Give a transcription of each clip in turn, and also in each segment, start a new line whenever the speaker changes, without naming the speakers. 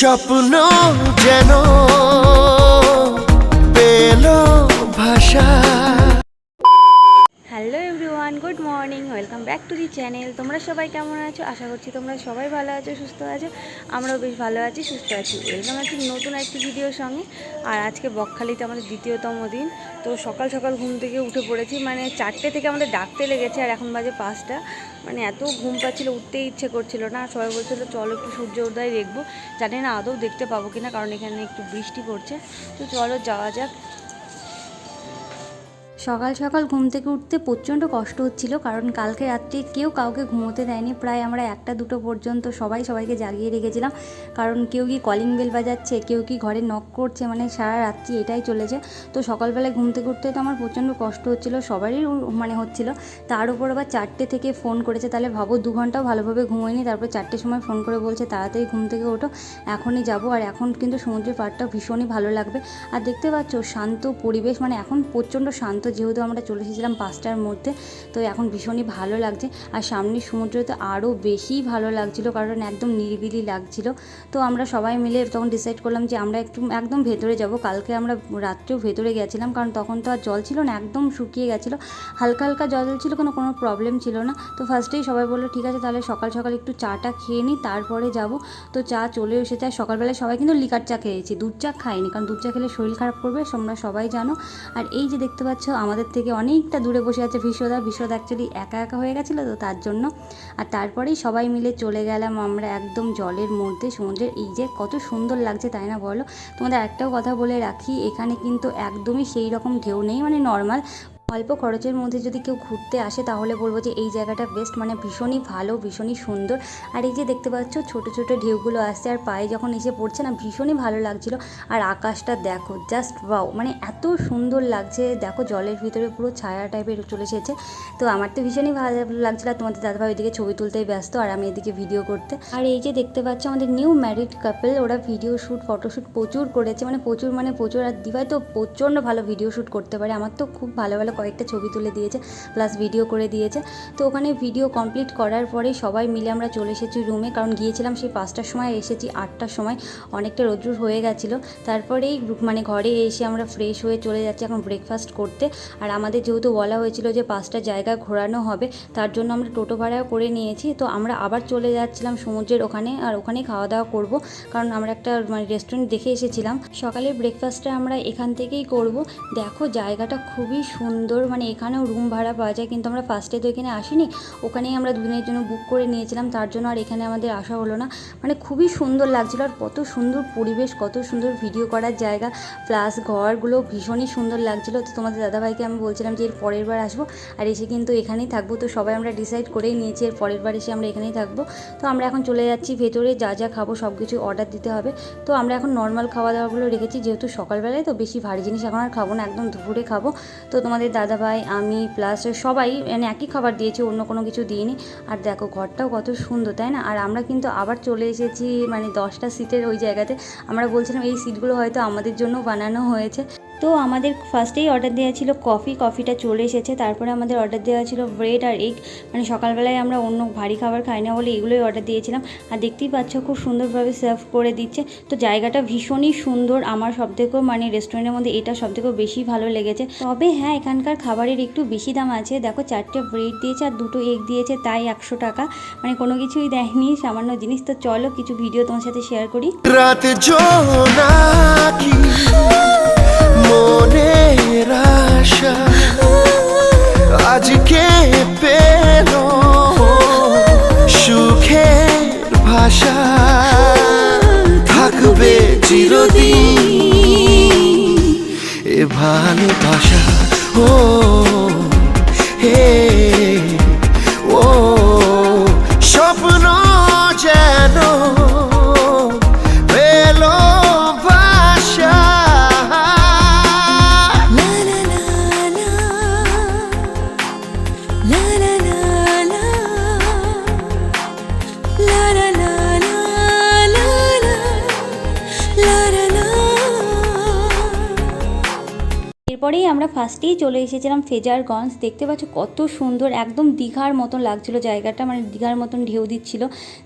Şapı morning, welcome back to the channel. তোমরা সবাই কেমন আছো? আশা করছি তোমরা সবাই ভালো আছো, সুস্থ আছো। আমরাও বেশ ভালো আছি, সুস্থ আছি। ওয়েলকাম আছি নতুন একটি ভিডিওর সঙ্গে। আর আজকে বকখালিতে আমাদের দ্বিতীয়তম দিন। তো সকাল সকাল ঘুম থেকে উঠে পড়েছি। মানে চারটে থেকে আমাদের ডাকতে লেগেছে, আর এখন বাজে পাঁচটা। মানে এত ঘুম পাচ্ছিল উঠতেই ইচ্ছে করছিল না। সবাই বলছিল, চলো একটু সূর্য উদয় দেখব। জানি না আদৌ দেখতে পাবো কিনা, কারণ এখানে একটু বৃষ্টি পড়ছে। তো চলো যাওয়া যাক। সকাল সকাল ঘুম থেকে উঠতে প্রচণ্ড কষ্ট হচ্ছিল, কারণ কালকে রাত্রে কেউ কাউকে ঘুমোতে দেয়নি। প্রায় আমরা একটা দুটো পর্যন্ত সবাই সবাইকে জাগিয়ে রেখেছিলাম, কারণ কেউ কি কলিং বেল বাজাচ্ছে, কেউ কি ঘরে নক করছে মানে সারা রাত্রি এটাই চলেছে। তো সকালবেলায় ঘুম থেকে উঠতে তো আমার প্রচণ্ড কষ্ট হচ্ছিল, সবারই মানে হচ্ছিল। তার উপর আবার চারটে থেকে ফোন করেছে, তাহলে ভাবো দু ঘন্টাও ভালোভাবে ঘুমোয়নি, তারপর চারটের সময় ফোন করে বলছে, তাড়াতাড়ি ঘুম থেকে ওঠো, এখনই যাব। আর এখন কিন্তু সমুদ্রের পাড়টা ভীষণই ভালো লাগবে। আর দেখতে পাচ্ছ, শান্ত পরিবেশ মানে এখন প্রচণ্ড শান্ত যেহেতু আমরা চলে এসেছিলাম পাঁচটার মধ্যে, তো এখন ভীষণই ভালো লাগছে। আর সামনের সমুদ্রতে আরও বেশি ভালো লাগছিল, কারণ একদম নিরিবিলি লাগছিল। তো আমরা সবাই মিলে তখন ডিসাইড করলাম যে আমরা একটু একদম ভেতরে যাব। কালকে আমরা রাত্রেও ভেতরে গেছিলাম, কারণ তখন তো আর জল ছিল না, একদম শুকিয়ে গেছিল। হালকা হালকা জল ছিল, কোনো কোনো প্রবলেম ছিল না। তো ফার্স্টেই সবাই বলল, ঠিক আছে, তাহলে সকাল সকাল একটু চাটা খেয়ে নিই তারপরে যাব। তো চা চলে এসেছে, আর সকালবেলায় সবাই কিন্তু লিকার চা খেয়েছি। দুধ চা খাইনি কারণ দুধ চা খেলে শরীর খারাপ করবে, তোমরা সবাই জানো। আর এই যে দেখতে পাচ্ছ আমাদের থেকে অনেকটা দূরে বসে আছে বিশ্বদা বিশ্বদা অ্যাকচুয়ালি একা একা হয়ে গেছিল তো তার জন্য। আর তারপরেই সবাই মিলে চলে গেলাম আমরা একদম জলের মধ্যে। সমুদ্রের এই যে কত সুন্দর লাগছে তাই না বলো? তোমাদের একটাও কথা বলে রাখি, এখানে কিন্তু একদমই সেই রকম ঢেউ নেই মানে নর্মাল অল্প খরচের মধ্যে যদি কেউ ঘুরতে আসে, তাহলে বলব যে এই জায়গাটা বেস্ট মানে ভীষণই ভালো, ভীষণই সুন্দর। আর এই যে দেখতে পাচ্ছ, ছোট ছোট ঢেউগুলো আসছে, আর পায়ে যখন এসে পড়ছে না, ভীষণই ভালো লাগছিল। আর আকাশটা দেখো জাস্ট বাও মানে এত সুন্দর লাগছে। দেখো, জলের ভিতরে পুরো ছায়া টাইপের চলে এসেছে। তো আমার তো ভীষণই ভালো লাগছিল, আর তোমাদের দাদাভাই ওইদিকে ছবি তুলতেই ব্যস্ত, আর আমি এদিকে ভিডিও করতে। আর এই যে দেখতে পাচ্ছ, আমাদের নিউ ম্যারিড কাপল ওরা ভিডিও শ্যুট ফটোশ্যুট প্রচুর করেছে মানে প্রচুর মানে প্রচুর, আর দিভাই তো প্রচণ্ড ভালো ভিডিও শ্যুট করতে পারে। আমার তো খুব ভালো ভালো কয়েকটা ছবি তুলে দিয়েছে প্লাস ভিডিও করে দিয়েছে। তো ওখানে ভিডিও কমপ্লিট করার পরেই সবাই মিলে আমরা চলে এসেছি রুমে কারণ গিয়েছিলাম সেই পাঁচটার সময়, এসেছি আটটার সময়, অনেকটা রোদ্রুর হয়ে গেছিল। তারপরেই মানে ঘরে এসে আমরা ফ্রেশ হয়ে চলে যাচ্ছি এখন ব্রেকফাস্ট করতে। আর আমাদের যেহেতু বলা হয়েছিল যে পাঁচটা জায়গা ঘোরানো হবে, তার জন্য আমরা টোটো ভাড়াও করে নিয়েছি। তো আমরা আবার চলে যাচ্ছিলাম সমুদ্রের ওখানে, আর ওখানেই খাওয়া দাওয়া করব, কারণ আমরা একটা মানে রেস্টুরেন্ট দেখে এসেছিলাম। সকালের ব্রেকফাস্টটা আমরা এখান থেকেই করব। দেখো জায়গাটা খুবই সুন্দর। মানে এখানেও রুম ভাড়া পাওয়া যায়, কিন্তু আমরা ফার্স্টে তো এখানে আসিনি। ওখানেই আমরা দুদিনের জন্য বুক করে নিয়েছিলাম, তার জন্য আর এখানে আমাদের আসা হলো না। মানে খুবই সুন্দর লাগছিল আর কত সুন্দর পরিবেশ, কত সুন্দর ভিডিও করার জায়গা প্লাস ঘরগুলো ভীষণই সুন্দর লাগছিল। তো তোমাদের দাদাভাইকে আমি বলছিলাম যে এর পরের বার আসব, আর এসে কিন্তু এখানেই থাকব। তো সবাই আমরা ডিসাইড করেই নিয়েছি, এর পরের বার এসে আমরা এখানেই থাকব। তো আমরা এখন চলে যাচ্ছি, ভেতরে যা যা খাব সব কিছু অর্ডার দিতে হবে। তো আমরা এখন নর্মাল খাওয়া দাওয়াগুলো রেখেছি, যেহেতু সকালবেলায় তো বেশি ভারী জিনিস এখন আর খাব না, একদম দুপুরে খাব। তো তোমাদের দাদাভাই, আমি প্লাস সবাই মানে একই খাবার দিয়েছি, অন্য কোনো কিছু দিইনি। আর দেখো, ঘরটাও কত সুন্দর, তাই না? আর আমরা কিন্তু আবার চলে এসেছি মানে দশটা সিটের ওই জায়গাতে। আমরা বলছিলাম, এই সিটগুলো হয়তো আমাদের জন্য বানানো হয়েছে। তো আমাদের ফার্স্টেই অর্ডার দেওয়া ছিল কফি কফিটা চলে এসেছে। তারপরে আমাদের অর্ডার দেওয়া ছিল ব্রেড আর এগ মানে সকালবেলায় আমরা অন্য ভারী খাবার খাই না বলে এগুলোই অর্ডার দিয়েছিলাম। আর দেখতেই পাচ্ছ খুব সুন্দরভাবে সার্ভ করে দিচ্ছে। তো জায়গাটা ভীষণই সুন্দর। আমার সবথেকেও মানে রেস্টুরেন্টের মধ্যে এটা সবথেকেও বেশি ভালো লেগেছে। তবে হ্যাঁ এখানকার খাবারের একটু বেশি দাম আছে। দেখো চারটে ব্রেড দিয়েছে আর দুটো এগ দিয়েছে, তাই একশো টাকা। মানে কোনো কিছুই দেয়নি সামান্য জিনিস। তো চলো কিছু ভিডিও তোমার সাথে শেয়ার করি।
রাত চিরদিন এ ভালোবাসা
এরপরেই আমরা ফার্স্টেই চলে এসেছিলাম ফেজারগঞ্জ। দেখতে পাচ্ছ কত সুন্দর, একদম দীঘার মতন লাগছিল জায়গাটা মানে দীঘার মতন ঢেউ দিচ্ছিল।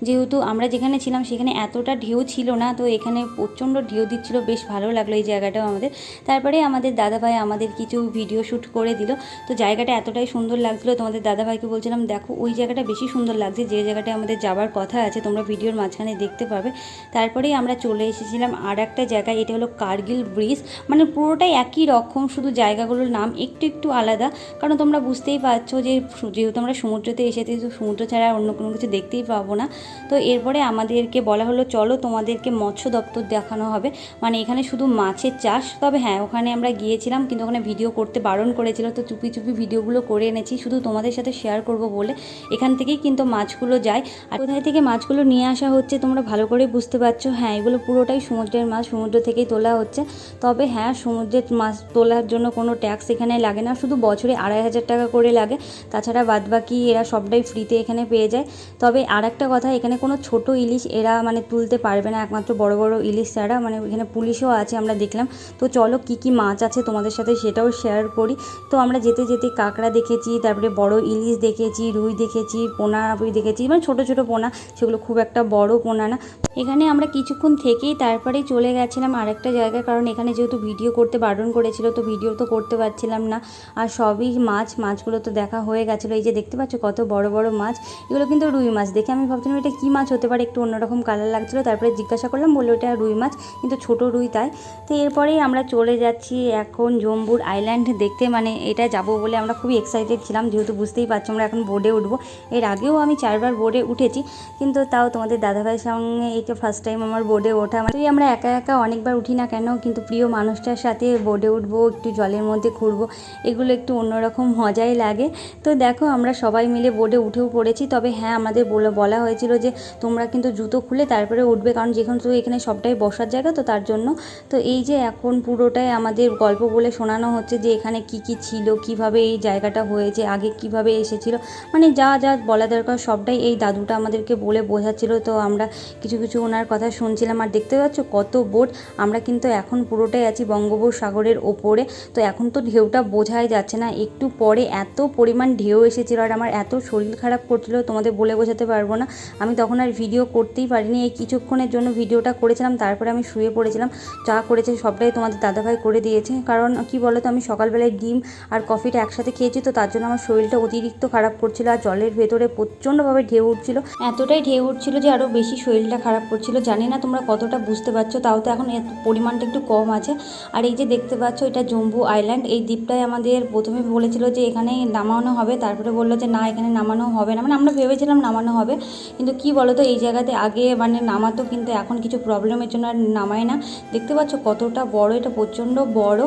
যেহেতু আমরা যেখানে ছিলাম সেখানে এতটা ঢেউ ছিল না, তো এখানে প্রচণ্ড ঢেউ দিচ্ছিল, বেশ ভালো লাগল এই জায়গাটাও আমাদের। তারপরে আমাদের দাদাভাই আমাদের কিছু ভিডিও শ্যুট করে দিল। তো জায়গাটা এতটাই সুন্দর লাগছিল, তোমাদের দাদাভাইকে বলছিলাম, দেখো, ওই জায়গাটা বেশি সুন্দর লাগছে, যে জায়গাটায় আমাদের যাবার কথা আছে, তোমরা ভিডিওর মাঝখানে দেখতে পাবে। তারপরেই আমরা চলে এসেছিলাম আর একটা জায়গায়, এটা হলো কার্গিল ব্রিজ। মানে পুরোটাই একই রকম, শুধু জায়গাগুলোর নাম একটু একটু আলাদা। কারণ তোমরা বুঝতেই পারছ যে যেহেতু আমরা সমুদ্রতে এসেছি, তো সমুদ্র ছাড়া অন্য কোনো কিছু দেখতেই পাবো না। তো এরপরে আমাদেরকে বলা হলো, চলো তোমাদেরকে মৎস্য দপ্তর দেখানো হবে। মানে এখানে শুধু মাছের চাষ, তবে হ্যাঁ ওখানে আমরা গিয়েছিলাম, কিন্তু ওখানে ভিডিও করতে বারণ করেছিল। তো চুপি চুপি ভিডিওগুলো করে এনেছি, শুধু তোমাদের সাথে শেয়ার করব বলে। এখান থেকেই কিন্তু মাছগুলো যায়। আর কোথায় থেকে মাছগুলো নিয়ে আসা হচ্ছে, তোমরা ভালো করে বুঝতে পারছ। হ্যাঁ এগুলো পুরোটাই সমুদ্রের মাছ, সমুদ্র থেকেই তোলা হচ্ছে। তবে হ্যাঁ সমুদ্রের মাছ তোলার জন্য কোনো ট্যাক্স এখানে লাগে না, শুধু বছরে আড়াই হাজার টাকা করে লাগে। তাছাড়া বাদবাকি এরা সবটাই ফ্রিতে এখানে পেয়ে যায়। তবে আর একটা কথা, এখানে কোনো ছোট ইলিশ এরা মানে তুলতে পারবে না, একমাত্র বড় বড় ইলিশ ছাড়া। মানে এখানে পুলিশও আছে আমরা দেখলাম। তো চলো কি কি মাছ আছে তোমাদের সাথে সেটাও শেয়ার করি। তো আমরা যেতে যেতে কাঁকড়া দেখেছি, তারপরে বড় ইলিশ দেখেছি, রুই দেখেছি, পোনা রুই দেখেছি মানে ছোট ছোট পোনা, সেগুলো খুব একটা বড় পোনা না। এখানে আমরা কিছুক্ষণ থেকেই তারপরেই চলে গেছিলাম আরেকটা জায়গায়, কারণ এখানে যেহেতু ভিডিও করতে বারণ করেছিল, তো ভিডিও তো করতে পারছিলাম না। আর সবই মাছ, মাছগুলো তো দেখা হয়ে গেছিল। এই যে দেখতে পাচ্ছ কত বড় বড় মাছ। এগুলো কিন্তু রুই মাছ। দেখে আমি ভাবছিলাম এটা কী মাছ হতে পারে? একটু অন্যরকম কালার লাগছিল। তারপরে জিজ্ঞাসা করলাম, বলল, এটা রুই মাছ, কিন্তু ছোট রুই তাই। তো এরপরেই আমরা চলে যাচ্ছি এখন জম্বুর আইল্যান্ড দেখতে। মানে এটা যাব বলে আমরা খুবই এক্সাইটেড ছিলাম। যেহেতু বুঝতেই পারছি, আমরা এখন বোর্ডে উঠবো। এর আগেও আমি চারবার বোর্ডে উঠেছি, কিন্তু তাও তোমাদের দাদাভাইয়ের সঙ্গে এইটা ফার্স্ট টাইম আমার বোর্ডে ওঠা। মানে আমরা একা একা অনেকবার উঠি না কেন? কিন্তু প্রিয় মানুষটার সাথে বোর্ডে উঠবো, একটু জলের মধ্যে ঘুরবো, এগুলো একটু অন্যরকম মজাই লাগে। তো দেখো, আমরা সবাই মিলে বোর্ডে উঠেও পড়েছি। তবে হ্যাঁ আমাদের বলে, বলা হয়েছিল যে তোমরা কিন্তু জুতো খুলে তারপরে উঠবে, কারণ যেহেতু এখানে সবটাই বসার জায়গা তো তার জন্য। তো এই যে এখন পুরোটাই আমাদের গল্প বলে শোনানো হচ্ছে যে এখানে কি কি ছিল, কীভাবে এই জায়গাটা হয়েছে, আগে কীভাবে এসেছিল। মানে যা যা বলা দরকার সবটাই এই দাদুটা আমাদেরকে বলে বোঝাচ্ছিল। তো আমরা কিছু কিছু ওনার কথা শুনছিলাম। আর দেখতে পাচ্ছ কত বোট আমরা কিন্তু এখন পুরোটাই আছি বঙ্গোপসাগরের ওপরে। তো এখন তো ঢেউটা বোঝাই যাচ্ছে না। একটু পরে এত পরিমাণ ঢেউ এসেছিল আর আমার এত শরীর খারাপ করছিল, তোমাদের বলে বোঝাতে পারব না। আমি তখন আর ভিডিও করতেই পারিনি। এই কিছুক্ষণের জন্য ভিডিওটা করেছিলাম, তারপরে আমি শুয়ে পড়েছিলাম। যা করেছে, সবটাই তোমাদের দাদাভাই করে দিয়েছে। কারণ কি বলো তো আমি সকালবেলায় ডিম আর কফিটা একসাথে খেয়েছি, তো তার জন্য আমার শরীরটা অতিরিক্ত খারাপ করছিল আর জলের ভেতরে প্রচণ্ডভাবে ঢেউ উঠছিল। এতটাই ঢেউ উঠছিল যে আরও বেশি শরীরটা খারাপ করছিল। জানি না তোমরা কতটা বুঝতে পারছ, তাও তো এখন পরিমাণটা একটু কম আছে। আর এই যে দেখতে পাচ্ছ, এটা জম্বু আইল্যান্ড এই দ্বীপটায় আমাদের প্রথমে বলেছিল যে এখানে নামানো হবে, তারপরে বলল যে না, এখানে নামানো হবে না। মানে আমরা ভেবেছিলাম নামানো হবে, কিন্তু কি বলো তো এই জায়গাতে আগে মানে নামাতো কিন্তু এখন কিছু প্রবলেমের জন্য আর নামায় না। দেখতে পাচ্ছ কতটা বড়, এটা প্রচণ্ড বড়।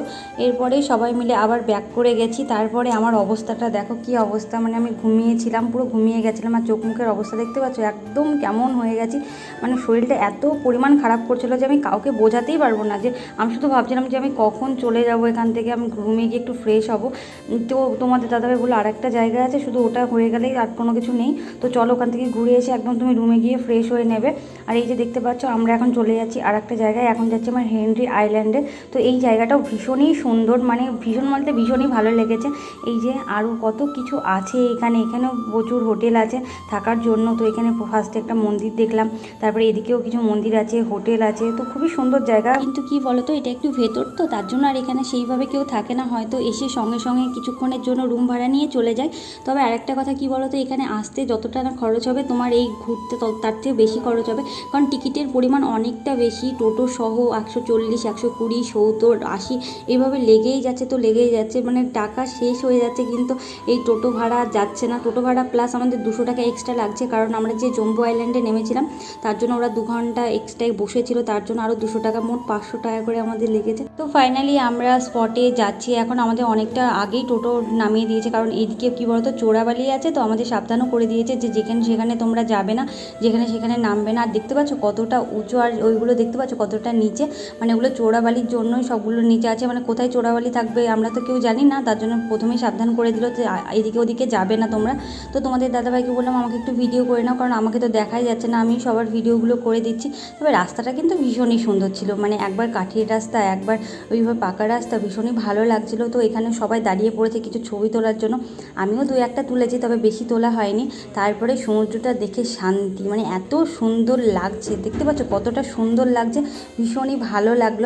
এরপরেই সবাই মিলে আবার ব্যাক করে গেছি, তারপরে আমার অবস্থাটা দেখো কি অবস্থা। মানে আমি ঘুমিয়েছিলাম, পুরো ঘুমিয়ে গেছিলাম আর চোখ মুখের অবস্থা দেখতে পাচ্ছ, একদম কেমন হয়ে গেছি। মানে শরীরটা এত পরিমাণ খারাপ করছিল যে আমি কাউকে বোঝাতেই পারব না যে, আমি শুধু ভাবছিলাম যে আমি কখন চলে যাব এখান আমি ঘুমিয়ে গিয়ে একটু ফ্রেশ হব। তো তোমাদের দাদাভাই বলল আর একটা জায়গা আছে, শুধু ওটা হয়ে গেলেই আর কোনো কিছু নেই। তো চলো ওখান থেকে ঘুরে এসে একদম তুমি রুমে গিয়ে ফ্রেশ হয়ে নেবে। আর এই যে দেখতে পাচ্ছ, আমরা এখন চলে যাচ্ছি আর একটা জায়গায়। এখন যাচ্ছি আমার হেনরি আইল্যান্ডে তো এই জায়গাটাও ভীষণই সুন্দর মানে ভীষণ বলতে ভীষণই ভালো লেগেছে। এই যে আরও কত কিছু আছে এখানে, এখানেও প্রচুর হোটেল আছে থাকার জন্য। তো এখানে ফার্স্টে একটা মন্দির দেখলাম, তারপরে এদিকেও কিছু মন্দির আছে, হোটেল আছে। তো খুবই সুন্দর জায়গা। কিন্তু কি বলতো, এটা একটু ভেতর তো, তার জন্য আর এখানে সেইভাবে কেউ থাকে না, হয়তো এসে সঙ্গে সঙ্গে কিছুক্ষণের জন্য রুম ভাড়া নিয়ে চলে যায়। তবে আরেকটা কথা কি বলতো, এখানে আসতে যতটা না খরচ হবে, তোমার এই ঘুরতে তার থেকে বেশি খরচ হবে। কারণ টিকিটের পরিমাণ অনেকটা বেশি, টোটো সহ একশো চল্লিশ, একশো কুড়ি, সত্তর, আশি এইভাবে লেগেই যাচ্ছে তো লেগেই যাচ্ছে। মানে টাকা শেষ হয়ে যাচ্ছে কিন্তু এই টোটো ভাড়া যাচ্ছে না। টোটো ভাড়া প্লাস আমাদের দুশো টাকা এক্সট্রা লাগছে, কারণ আমরা যে জম্বু আইল্যান্ডে নেমেছিলাম, তার জন্য ওরা দু ঘণ্টা এক্সট্রাই বসেছিল, তার জন্য আরও দুশো টাকা, মোট পাঁচশো টাকা করে আমাদের লেগেছে। তো ফাইনালি আমরা স্পটে যাচ্ছি। এখন আমাদের অনেকটা আগেই টোটো নামিয়ে দিয়েছে। কারণ এদিকে কী বলতো, চোরাবালি আছে তো আমাদের সাবধানও করে দিয়েছে যে যেখানে সেখানে তোমরা যাবে না, যেখানে সেখানে নামবে না। আর দেখতে পাচ্ছ কতটা উঁচু আর ওইগুলো দেখতে পাচ্ছ কতটা নিচে। মানে ওগুলো চোরাবালির জন্যই সবগুলো নিচে আছে। মানে কোথায় চোরাবালি থাকবে আমরা তো কেউ জানি না। তার জন্য প্রথমেই সাবধান করে দিল যে এদিকে ওদিকে যাবে না তোমরা। তো তোমাদের দাদাভাইকে বললাম, আমাকে একটু ভিডিও করে নাও। কারণ আমাকে তো দেখাই যাচ্ছে না। আমি সবার ভিডিওগুলো করে দিচ্ছি। তবে রাস্তাটা কিন্তু ভীষণই সুন্দর ছিল। মানে একবার কাঠের রাস্তা, একবার ওইভাবে পাকা রাস্তা ভীষণ ভীষণই ভালো লাগছিল। তো এখানে সবাই দাঁড়িয়ে পড়েছে কিছু ছবি তোলার জন্য। আমিও দু একটা তুলেছি, তবে বেশি তোলা হয়নি। তারপরে সমুদ্রটা দেখে শান্তি মানে এত সুন্দর লাগছে। দেখতে পাচ্ছ কতটা সুন্দর লাগছে, ভীষণই ভালো লাগল।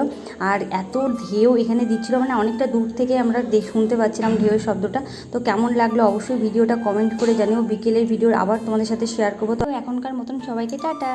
আর এত ঢেউ এখানে দিচ্ছিল মানে অনেকটা দূর থেকে আমরা শুনতে পাচ্ছিলাম ঢেউয়ের শব্দটা। তো কেমন লাগল অবশ্যই ভিডিওটা কমেন্ট করে জানিও। বিকেলের ভিডিওর আবার তোমাদের সাথে শেয়ার করব। তো এখনকার মতন সবাইকে টাটা।